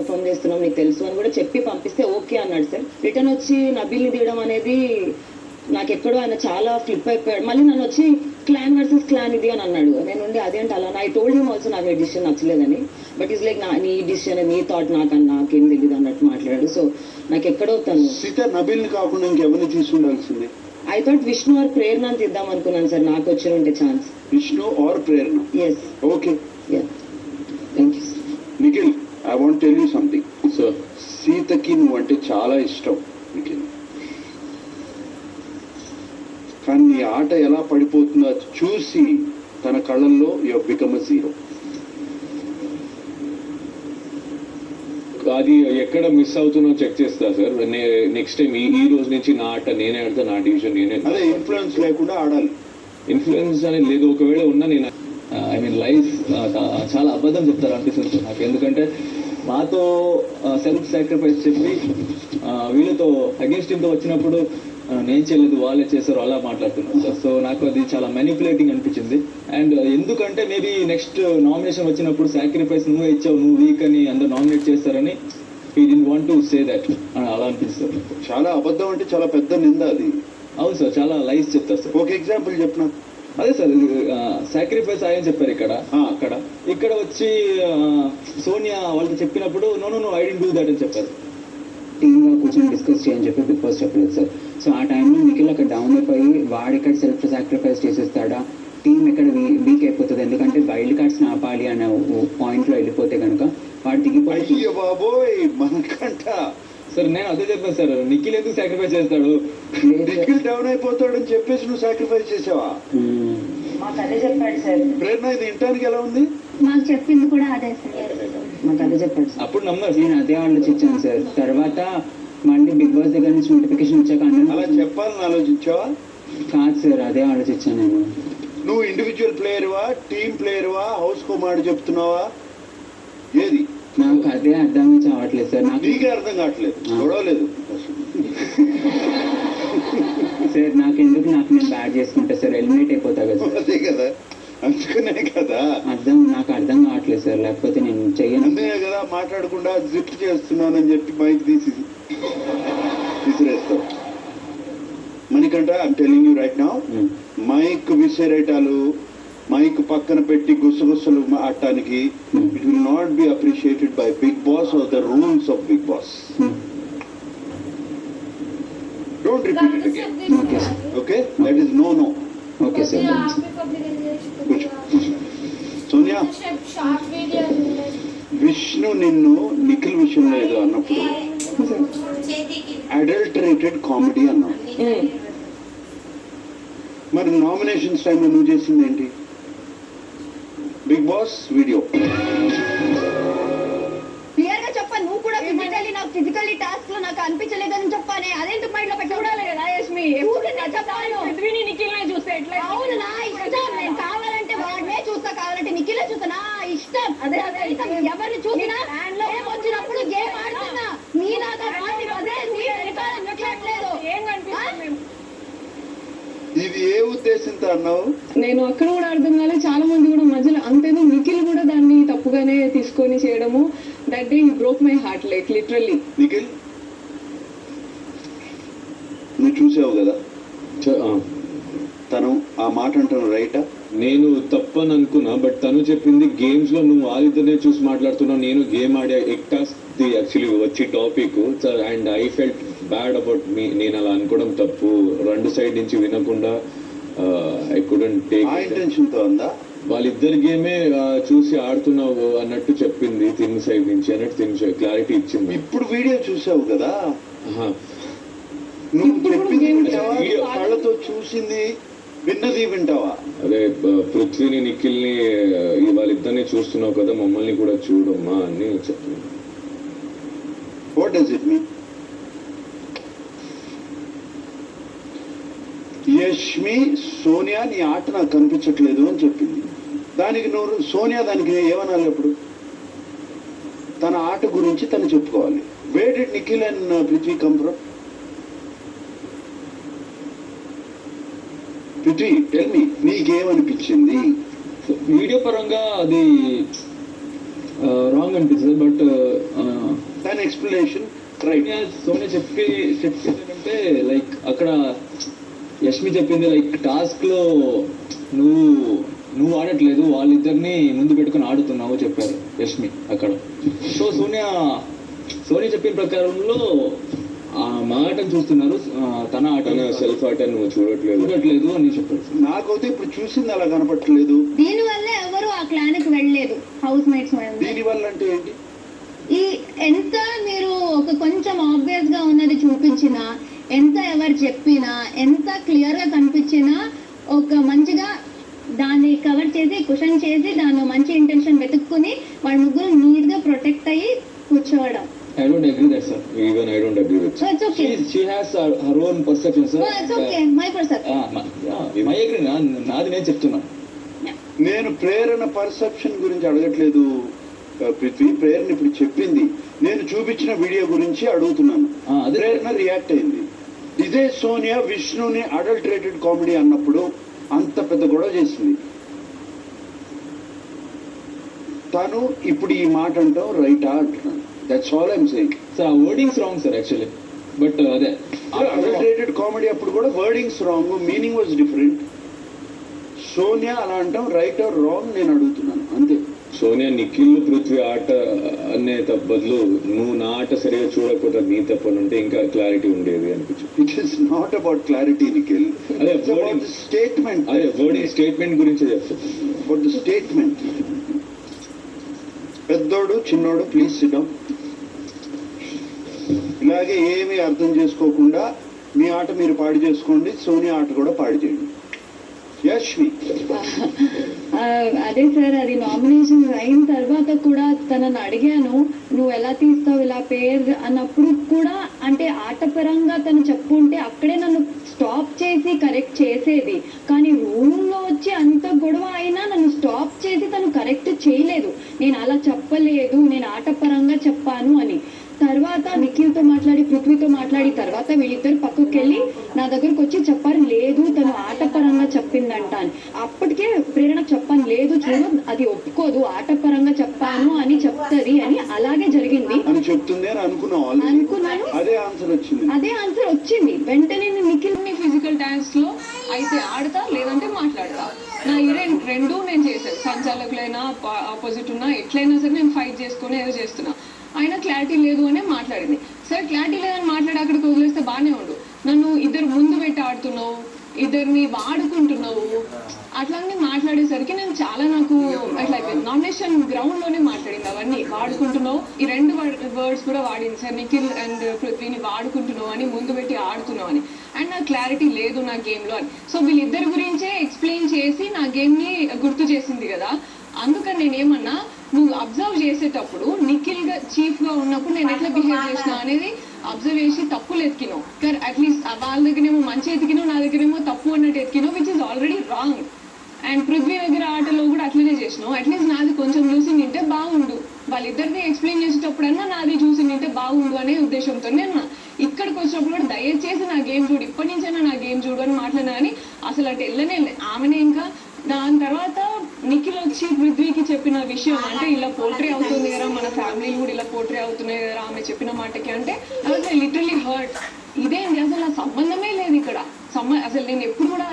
Perform చేస్తున్నాం నీకు తెలుసు అని కూడా చెప్పి పంపిస్తే ఓకే అన్నాడు సార్. రిటర్న్ వచ్చి నబిల్ని తీయడం అనేది నాకు ఎక్కడో ఆయన చాలా ఫ్లిప్ అయిపోయాడు. మళ్ళీ నన్ను వచ్చి క్లాన్ వర్సెస్ క్లాన్ ఇది అని అన్నాడు. నేను ఉండి అదేంటి అలా ఐ టోల్డ్ హిమ్ ఆల్సో నాకు డిసిషన్ నచ్చలేదని. బట్ ఈస్ లైక్ నా నీ డిసిషన్ నీ థాట్ నాకన్నా నాకేం తెలియదు అన్నట్టు మాట్లాడాడు. సో నాకు ఎక్కడో తను సీత నబిల్ని కాకుండా ఇంకెవరిని తీసుండాల్సింది? I thought Vishnu or Prerana తీద్దాం అనుకున్నాను సార్. నాకు వచ్చి ఉంటే chance Vishnu or Prerana yes okay you I want tell you something sir సీతకి నువ్వు అంటే చాలా ఇష్టం నిఖిల్ కానీ నీ ఆట ఎలా పడిపోతుందో చూసి తన కళ్ళల్లో యు బికమ్ జీరో అది ఎక్కడ మిస్ అవుతున్నా చెక్ చేస్తా సార్ నెక్స్ట్ టైం ఈ ఈ రోజు నుంచి నా ఆట నేనే ఆడతా నా డివిజన్ నేనే అదే ఇన్ఫ్లుయెన్స్ లేకుండా ఆడాలి. ఇన్ఫ్లుయెన్స్ అనేది లేదు. ఒకవేళ ఉన్నా నేను ఐ మీన్ లైఫ్ చాలా అబద్ధం చెప్తారు అనిపిస్తుంది సార్ నాకు. ఎందుకంటే మాతో సెల్ఫ్ సాక్రిఫైస్ చెప్పి వీళ్ళతో అగేన్స్ట్ టీమ్తో వచ్చినప్పుడు నేను చేయలేదు వాళ్ళే చేశారు అలా మాట్లాడుతున్నారు సార్ సో నాకు అది చాలా మ్యానిపులేటింగ్ అనిపించింది. అండ్ ఎందుకంటే మేబీ నెక్స్ట్ నామినేషన్ వచ్చినప్పుడు సాక్రిఫైస్ నువ్వే ఇచ్చావు నువ్వు వీక్ అని అందరు నామినేట్ చేస్తారని ఈ డి వాంట్ టు సే దట్ అలా అనిపిస్తుంది. నాకు. చాలా అబద్ధం అంటే చాలా పెద్ద నింద అది. అవును సార్ చాలా లైఫ్ చెప్తారు సార్. ఒక ఎగ్జాంపుల్ చెప్పిన? అదే సార్ సాక్రిఫైస్ అయ్యని చెప్పారు ఇక్కడ. అక్కడ. ఇక్కడ వచ్చి సోనియా వాళ్ళకి చెప్పినప్పుడు no no no I don't do that అని చెప్పారు. టీమ్గా కూర్చొని డిస్కస్ చేయని చెప్పి బిగ్ బాస్ చెప్పలేదు సార్. సో ఆ టైంలో నిఖిల్ అక్కడ డౌన్ అయిపోయి వాడు ఇక్కడ సెల్ఫ్ సాక్రిఫైస్ చేసేస్తాడా? టీం ఎక్కడ వీక్ అయిపోతుంది. ఎందుకంటే వైల్డ్ కార్డ్స్ ఆపాలి అనే పాయింట్లో వెళ్ళిపోతే కనుక వాడు దిగిపోయి బాబోయ్ మనకంట. సార్ నేను అదే చెప్పాను సార్ నిఖిల్ ఎందుకు సాక్రిఫైస్ చేస్తాడు? నిఖిల్ డౌన్ అయిపోతాడని చెప్పేసి నువ్వు సాక్రిఫైస్ చేసావా. మాకు అదే చెప్పాడు సార్. ప్రేరణ ఇది ఎలా ఉంది? మాకు చెప్పింది కూడా అదే సార్. మాకు అదే చెప్పాడు సార్. అప్పుడు నమ్మరు. నేను అదే ఆలోచించాను సార్. తర్వాత మళ్ళీ బిగ్ బాస్ దగ్గర నుంచి నోటిఫికేషన్ వచ్చాక అలా చెప్పాలని ఆలోచించావా? కాదు సార్ అదే ఆలోచించాను నేను. నువ్వు ఇండివిజువల్ ప్లేయర్వా టీమ్ ప్లేయర్వా హౌస్ కో మాట చెప్తున్నావా? ఏది? నాకు అదే అర్థమే చావట్లేదు సార్. నాకు నీకే అర్థం కావట్లేదు. చూడలేదు సార్ నాకు ఎందుకు నాకు నేను బ్యాడ్ చేసుకుంటా సార్. ఎలిమినేట్ అయిపోతా కదా సార్. అదే కదా? అందుకనే కదా? అర్థం నాకు అర్థం కావట్లేదు సార్. లేకపోతే నేను చెయ్యను. అందుకే కదా? మాట్లాడకుండా జిప్ చేస్తున్నానని చెప్పి మైక్ తీసి తీసిరేస్తావు మనకంట I'm telling you right now. Mic విసిరేటాలు mic పక్కన పెట్టి గుసగుసలు ఆడటానికి it will not be appreciated by Big Boss are the rules of Big Boss don't repeat it again that is no no okay sir Sonia Vishnu నిన్ను నిఖిల్ విషయంలో ఏదో అన్నప్పుడు adulterated comedy అన్నావు మరి నామినేషన్స్ టైంలో నువ్వు చేసింది ఏంటి? బిగ్ బాస్ వీడియో పృథ్వీని నిఖిల్ చూస్తే ఎట్లా అవును నా ఇష్టం. నేను కావాలంటే వాడినే చూస్తా. కావాలంటే నిఖిలే చూస్తా. నా ఇష్టం. అదే అదే. ఎవరిని చూసినా గేమ్ వచ్చినప్పుడు గేమ్ ఆడుతున్నా. నీ నాతో పాటు అదే నీ వెనకాల నచ్చట్లేదు. ఏం కనిపిస్తుంది ఇది ఏ ఉద్దేశంతో అన్నావు? నేను అక్కడ కూడా అర్థం కాలేదు చాలా మంది కూడా మధ్యలో అంతేదో నిఖిల్ కూడా దాన్ని తప్పుగానే తీసుకొని చేయడము. That day he broke my heart like literally Nikhil? నువ్వు చూసావు కదా. తను ఆ మాట అంటాను రైటా? నేను తప్పని అనుకున్నా బట్ తను చెప్పింది గేమ్స్లో నువ్వు వాళ్ళిద్దరినే చూసి మాట్లాడుతున్నావు నేను గేమ్ ఆడే ఎక్టాస్ ది యాక్చువల్లీ వచ్చి topic and I felt bad about me నేను అలా అనుకోవడం తప్పు. రెండు సైడ్ నుంచి వినకుండా ఐ కుడెంట్ టేక్ ఇంటెన్షన్తో ఉందా? వాళ్ళిద్దరి గేమే చూసి ఆడుతున్నావు అన్నట్టు చెప్పింది తిన్ సైడ్ నుంచి అన్నట్టు తిన్ క్లారిటీ ఇచ్చింది. ఇప్పుడు వీడియో చూసావు కదా. నువ్వు ఇప్పుడు చెప్పింది కళ్ళతో చూసింది విన్నది వింటావా? అదే పృథ్వీని నిఖిల్ని వాళ్ళిద్దరిని చూస్తున్నావు కదా మమ్మల్ని కూడా చూడమ్మా అని చెప్తున్నాను. What does it mean Yashmi Sonia నీ ఆట నాకు కనిపించట్లేదు అని చెప్పింది. దానికి నువ్వు సోనియా దానికి ఏమనాలి అప్పుడు? తన ఆట గురించి తను చెప్పుకోవాలి. Where did Nikhil and Prithvi come from Prithvi tell me నీకేమనిపించింది? Video పరంగా అది రాంగ్ అనిపిస్తుంది but explanation right Sonia Sonia చెప్పి చెప్పింది ఏంటంటే లైక్ అక్కడ యష్మి చెప్పింది లైక్ టాస్క్లో నువ్వు నువ్వు ఆడట్లేదు వాళ్ళిద్దరిని ముందు పెట్టుకుని ఆడుతున్నావు చెప్పారు యష్మి అక్కడ. సో సోనియా సోనియా చెప్పిన ప్రకారంలో ఆ మాటను చూస్తున్నారు. తన ఆట సెల్ఫ్ ఆట నువ్వు చూడట్లేదు. చూడట్లేదు అని చెప్పారు. నాకైతే ఇప్పుడు చూసింది అలా కనపట్లేదు దీని వల్ల ఎవరు ఆ క్లాన్కి వెళ్ళలేదు? హౌస్ మేట్స్ దీని వల్ల అంటే ఏంటి? ఈ ఎంత మీరు ఒక కొంచెం ఆబ్వియస్గా ఉన్నది చూపించినా ఎంత ఎవరు చెప్పినా ఎంత క్లియర్గా కనిపించినా ఒక మంచిగా దాన్ని కవర్ చేసి కుషన్ చేసి దాని మంచి ఇంటెన్షన్ వెతుక్కుని వాళ్ళ ముగ్గురు నీట్గా ప్రొటెక్ట్ అయ్యి కూర్చోవడం. I don't agree that sir even I don't agree with so it's okay she has her own perception sir my perception my agree నాది నేను చెప్తున్నా. నేను ప్రేరణ పర్సెప్షన్ గురించి అడగట్లేదు. పృథ్వీ ప్రేరణ ఇప్పుడు చెప్పింది. నేను చూపించిన వీడియో గురించి అడుగుతున్నాను. ప్రేరణ రియాక్ట్ అయింది. ఇదే సోనియా విష్ణుని అడల్టరేటెడ్ కామెడీ అన్నప్పుడు అంత పెద్ద గొడవ చేసింది. తను ఇప్పుడు ఈ మాట అంటాం రైటా అంటున్నాను. That's all I'm saying sir ఆ wordings wrong sir actually but అదే. అడల్టరేటెడ్ కామెడీ అప్పుడు కూడా wordings wrong meaning was different Sonia అలా అంటాం రైట్ ఆర్ రాంగ్ నేను అడుగుతున్నాను అంతే. సోనియా నిఖిల్ పృథ్వీ ఆట అనే బదులు నువ్వు నా ఆట సరిగా చూడకపోతే నీ తప్పని ఉంటే ఇంకా క్లారిటీ ఉండేది అనిపించింది. It is not about clarity Nikhil అదే wording. స్టేట్మెంట్ అదే వర్డింగ్ స్టేట్మెంట్ గురించి చెప్తాను అబౌట్ ద స్టేట్మెంట్ పెద్దోడు చిన్నోడు ప్లీజ్ సిడమ్ ఇలాగే ఏమీ అర్థం చేసుకోకుండా మీ ఆట మీరు పాడు చేసుకోండి సోనియా ఆట కూడా పాడు చేయండి. యష్మి అదే సార్ అది నామినేషన్ అయిన తర్వాత కూడా తనని అడిగాను నువ్వు ఎలా తీస్తావు ఇలా పేరు అన్నప్పుడు కూడా అంటే ఆటపరంగా తను చెప్పుంటే అక్కడే నన్ను స్టాప్ చేసి కరెక్ట్ చేసేది. కానీ రూమ్లో వచ్చి అంత గొడవ అయినా నన్ను స్టాప్ చేసి తను కరెక్ట్ చేయలేదు. నేను అలా చెప్పలేదు నేను ఆటపరంగా చెప్పాను అని. మాట్లాడి తర్వాత వీళ్ళిద్దరు పక్కకి వెళ్ళి నా దగ్గరకు వచ్చి చెప్పారు లేదు తను ఆటపరంగా చెప్పిందంట అని అప్పటికే ప్రేరణ చెప్పాను లేదు చూడు అది ఒప్పుకోదు ఆటపరంగా చెప్పాను అని చెప్తది అని అలాగే జరిగింది. అని చెప్తుంది. అనుకున్నాను. అదే ఆన్సర్ వచ్చింది. అదే ఆన్సర్ వచ్చింది. వెంటనే నిఖిల్ ఫిజికల్ డాన్స్లో అయితే ఆడతా లేదంటే మాట్లాడతా. నా ఈ రెం- రెండు నేను చేశాను సంచాలకులైనా ఆపోజిట్ ఉన్నా ఎట్లయినా సరే నేను ఫైట్ చేసుకుని ఏదో చేస్తున్నా. ఆయన క్లారిటీ లేదు అనే మాట్లాడింది. సరే క్లారిటీ లేదని మాట్లాడి అక్కడికి వదిలేస్తే బాగానే ఉండు. నన్ను ఇద్దరు ముందు పెట్టి ఆడుతున్నావు ఇద్దరిని వాడుకుంటున్నావు. అట్లాంటి మాట్లాడేసరికి నేను చాలా నాకు అట్లా అయిపోయింది. నామినేషన్ గ్రౌండ్లోనే మాట్లాడింది అవన్నీ. వాడుకుంటున్నావు ఈ రెండు వర్డ్స్ కూడా వాడింది సార్ నిఖిల్ అండ్ పృథ్వీని వాడుకుంటున్నావు అని ముందు పెట్టి ఆడుతున్నావు అని. అండ్ నాకు క్లారిటీ లేదు నా గేమ్లో అని. సో వీళ్ళిద్దరి గురించే ఎక్స్ప్లెయిన్ చేసి నా గేమ్ని గుర్తు చేసింది కదా. అందుకని నేనేమన్నా నువ్వు అబ్జర్వ్ చేసేటప్పుడు నిఖిల్గా చీఫ్గా ఉన్నప్పుడు నేను ఎట్లా బిహేవ్ చేసిన అనేది అబ్జర్వ్ చేసి తప్పులు ఎతికినావు కానీ అట్లీస్ట్ వాళ్ళ దగ్గరేమో మంచి ఎతికినావు నా దగ్గరేమో తప్పు అన్నట్టు ఎతికినావు which is already wrong and Prithvi దగ్గర ఆటలో కూడా అట్లనే చేసినావు. అట్లీస్ట్ నాది కొంచెం చూసి నింటే బాగుండు. వాళ్ళిద్దరిది ఎక్స్ప్లెయిన్ చేసేటప్పుడన్నా నాది చూసి నింటే బాగుండు అనే ఉద్దేశంతో నేను ఇక్కడికి వచ్చినప్పుడు కూడా దయచేసి నా గేమ్ చూడు. ఇప్పటి నుంచైనా నా గేమ్ చూడు అని మాట్లాడినా కానీ అసలు అటు వెళ్ళనే. ఆమెనే ఇంకా దాని తర్వాత చెప్పిన విషయం అంటే ఇలా పోట్రీ అవుతుంది కదా మన ఫ్యామిలీ కూడా ఇలా పోట్రీ అవుతున్నాయి కదా ఆమె చెప్పిన మాటకి అంటే లిటరలీ హర్ట్ ఇదేంటి అసలు నా సంబంధమే లేదు ఇక్కడ. సంబ అసలు నేను ఎప్పుడు కూడా